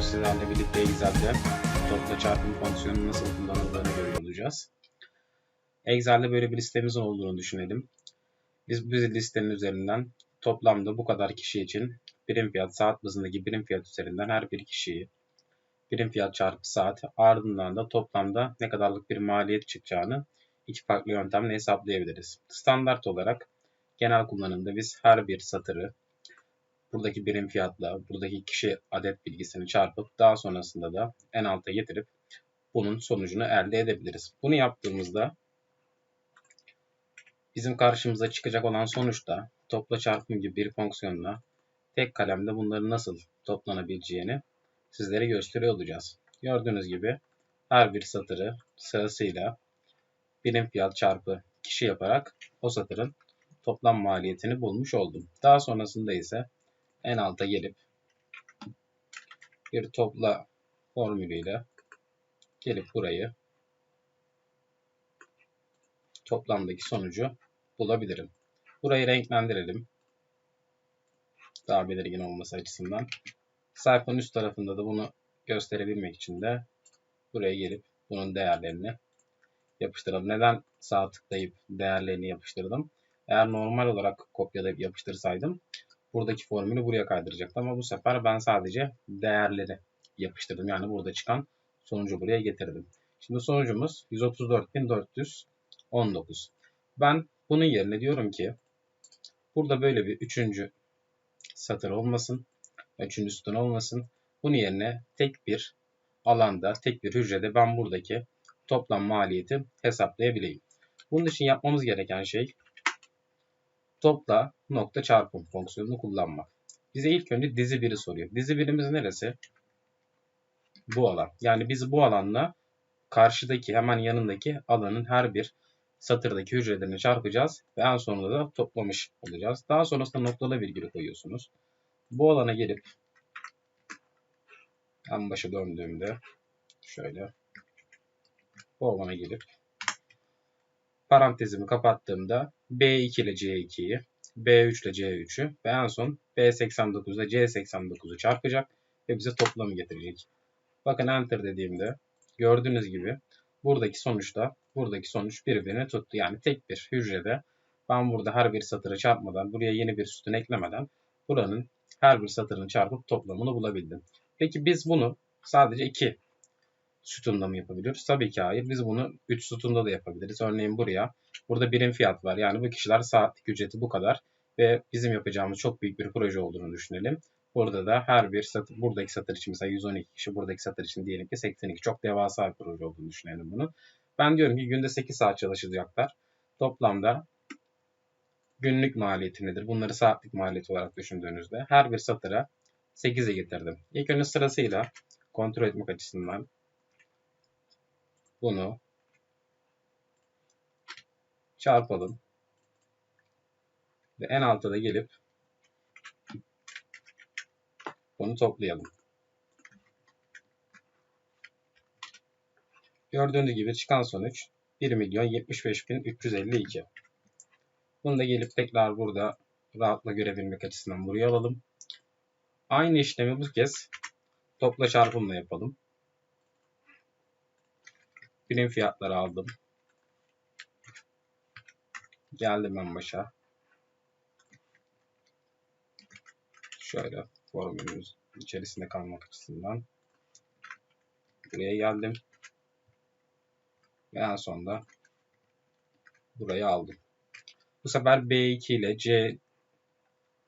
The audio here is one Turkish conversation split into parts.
Excel'de topla çarpım fonksiyonunu nasıl kullanıldığını görüyor olacağız. Excel'de böyle bir listemizin olduğunu düşünelim. Biz bu listenin üzerinden toplamda bu kadar kişi için birim fiyat saat bazındaki birim fiyat üzerinden her bir kişiyi birim fiyat çarpı saat ardından da toplamda ne kadarlık bir maliyet çıkacağını iki farklı yöntemle hesaplayabiliriz. Standart olarak genel kullanımda biz her bir satırı buradaki birim fiyatla buradaki kişi adet bilgisini çarpıp daha sonrasında da en alta getirip bunun sonucunu elde edebiliriz. Bunu yaptığımızda bizim karşımıza çıkacak olan sonuçta topla çarpım gibi bir fonksiyonla tek kalemde bunların nasıl toplanabileceğini sizlere gösteriyor olacağız. Gördüğünüz gibi her bir satırı sırasıyla birim fiyat çarpı kişi yaparak o satırın toplam maliyetini bulmuş oldum. Daha sonrasında ise en alta gelip bir topla formülüyle gelip burayı toplamdaki sonucu bulabilirim. Burayı renklendirelim. Daha belirgin olması açısından. Sayfanın üst tarafında da bunu gösterebilmek için de buraya gelip bunun değerlerini yapıştıralım. Neden sağ tıklayıp değerlerini yapıştırdım? Eğer normal olarak kopyalayıp yapıştırsaydım buradaki formülü buraya kaydıracaktı. Ama bu sefer ben sadece değerleri yapıştırdım. Yani burada çıkan sonucu buraya getirdim. Şimdi sonucumuz 134.419. Ben bunun yerine diyorum ki burada böyle bir üçüncü satır olmasın. Üçüncü sütun olmasın. Bunun yerine tek bir alanda, tek bir hücrede ben buradaki toplam maliyeti hesaplayabileyim. Bunun için yapmamız gereken şey topla nokta çarpım fonksiyonunu kullanmak. Bize ilk önce dizi biri soruyor. Dizi birimiz neresi? Bu alan. Yani biz bu alanla karşıdaki hemen yanındaki alanın her bir satırdaki hücrelerini çarpacağız ve en sonunda da toplamış olacağız. Daha sonrasında noktalı virgülü koyuyorsunuz. Bu alana gelip en başa döndüğümde şöyle bu alana gelip parantezimi kapattığımda B2 ile C2'yi, B3 ile C3'ü ve en son B89 ile C89'u çarpacak ve bize toplamı getirecek. Bakın enter dediğimde gördüğünüz gibi buradaki sonuçta buradaki sonuç birbirini tuttu. Yani tek bir hücrede ben burada her bir satırı çarpmadan buraya yeni bir sütun eklemeden buranın her bir satırını çarpıp toplamını bulabildim. Peki biz bunu sadece iki sütunda mı yapabiliyoruz? Tabii ki hayır. Biz bunu 3 sütunda da yapabiliriz. Örneğin buraya. Burada birim fiyat var. Yani bu kişiler saatlik ücreti bu kadar. Ve bizim yapacağımız çok büyük bir proje olduğunu düşünelim. Burada da her bir satır, buradaki satır için mesela 112 kişi, buradaki satır için diyelim ki 82. Çok devasa bir proje olduğunu düşünelim bunu. Ben diyorum ki günde 8 saat çalışacaklar. Toplamda günlük maliyeti nedir? Bunları saatlik maliyet olarak düşündüğünüzde her bir satıra 8'e getirdim. İlk önce sırasıyla kontrol etmek açısından bunu çarpalım. Ve en alta da gelip bunu toplayalım. Gördüğünüz gibi çıkan sonuç 1 milyon 75.352. Bunu da gelip tekrar burada rahatla görebilmek açısından buraya alalım. Aynı işlemi bu kez topla çarpımla yapalım. Birim fiyatları aldım. Geldim en başa. Şöyle formülümüz içerisinde kalmak açısından. Buraya geldim. Ve en sonda burayı aldım. Bu sefer B2 ile C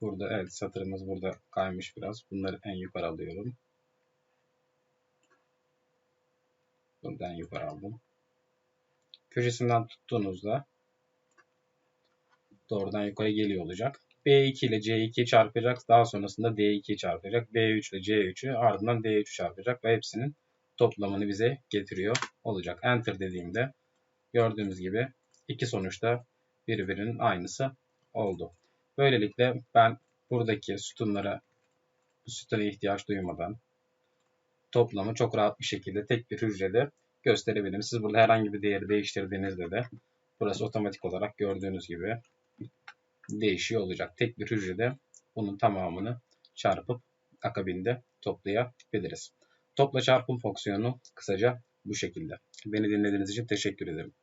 burada evet satırımız burada kaymış biraz. Bunları en yukarı alıyorum. Buradan yukarı aldım. Köşesinden tuttuğunuzda doğrudan yukarı geliyor olacak. B2 ile C2'yi çarpacak. Daha sonrasında D2'yi çarpacak. B3 ile C3'ü ardından D3'ü çarpacak ve hepsinin toplamını bize getiriyor olacak. Enter dediğimde gördüğümüz gibi iki sonuçta birbirinin aynısı oldu. Böylelikle ben buradaki sütunlara sütuna ihtiyaç duymadan toplamı çok rahat bir şekilde tek bir hücrede gösterebilirim. Siz burada herhangi bir değeri değiştirdiğinizde de burası otomatik olarak gördüğünüz gibi değişiyor olacak. Tek bir hücrede bunun tamamını çarpıp akabinde toplayabiliriz. Topla çarpım fonksiyonu kısaca bu şekilde. Beni dinlediğiniz için teşekkür ederim.